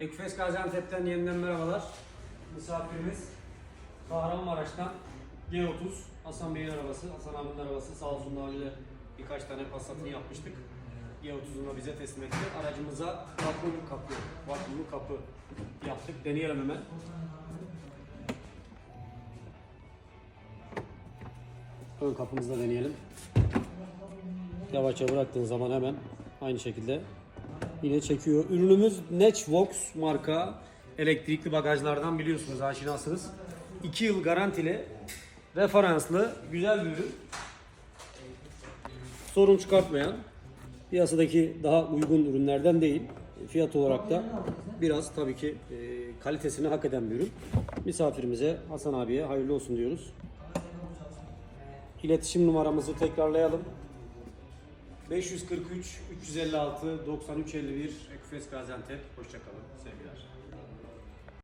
Ekfes Gaziantep'ten yeniden merhabalar. Misafirimiz Kahramanmaraş'tan G30 Hasan Bey'in arabası, Hasan abinin arabası. Sağ olsun daha önce birkaç tane Passat'ını yapmıştık. G30'unu da bize teslim etti. Aracımıza vakumlu kapı, vakumlu kapı yaptık. Deneyelim hemen. Ön kapımızı da deneyelim. Yavaşça bıraktığın zaman hemen aynı şekilde yine çekiyor. Ürünümüz Natchvox marka elektrikli bagajlardan biliyorsunuz aşinasınız. 2 yıl garantili, referanslı, güzel bir ürün. Sorun çıkartmayan, piyasadaki daha uygun ürünlerden değil. Fiyat olarak da biraz tabii ki e, kalitesini hak eden bir ürün. Misafirimize, Hasan abiye hayırlı olsun diyoruz. İletişim numaramızı tekrarlayalım. 543 356 9351 Ekfes Gaziantep. Hoşçakalın. Sevgiler.